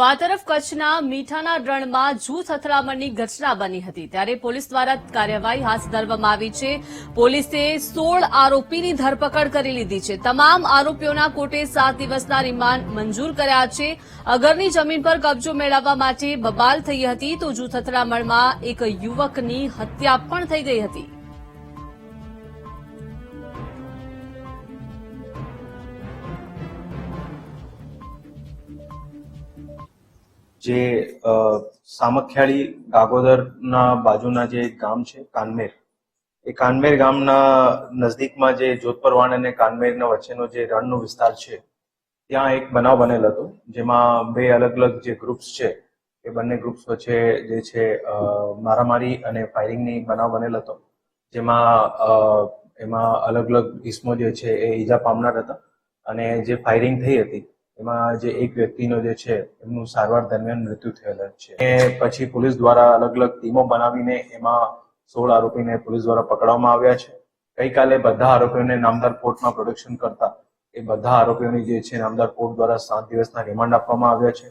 તો આ તરફ કચ્છના મીઠાના રણમાં જૂથ અથડામણની ઘટના બની હતી. ત્યારે પોલીસ દ્વારા કાર્યવાહી હાથ ધરવામાં આવી છે. પોલીસે સોળ આરોપીની ધરપકડ કરી લીધી છે. તમામ આરોપીઓના કોર્ટે સાત દિવસના રિમાન્ડ મંજૂર કર્યા છે. અગરની જમીન પર કબજો મેળવવા માટે બબાલ થઈ હતી તો જૂથ અથડામણમાં એક યુવકની હત્યા પણ થઈ ગઈ હતી. જે સામખિયાળી ગાગોદરના બાજુના જે ગામ છે, કાનમેર. એ કાનમેર ગામના નજદીકમાં જે જોધપરવાણ અને કાનમેરના વચ્ચેનો જે રણનો વિસ્તાર છે, ત્યાં એક બનાવ બનેલ હતો, જેમાં બે અલગ અલગ જે ગ્રુપ્સ છે, એ બંને ગ્રુપ્સ વચ્ચે જે છે મારામારી અને ફાયરિંગની બનાવ બનેલ હતો, જેમાં એમાં અલગ અલગ ઇસમો જે છે, એ ઈજા પામનાર હતા. અને જે ફાયરિંગ થઈ હતી એમાં જે એક વ્યક્તિનો જે છે, એમનું સારવાર દરમિયાન મૃત્યુ થયેલ છે. એ પછી પોલીસ દ્વારા અલગ અલગ ટીમો બનાવીને એમાં સોળ આરોપીને પોલીસ દ્વારા પકડવામાં આવ્યા છે. ગઈકાલે બધા આરોપીઓને નામદાર કોર્ટમાં પ્રોડક્શન કરતા એ બધા આરોપીઓની જે છે, નામદાર કોર્ટ દ્વારા સાત દિવસના રિમાન્ડ આપવામાં આવ્યા છે.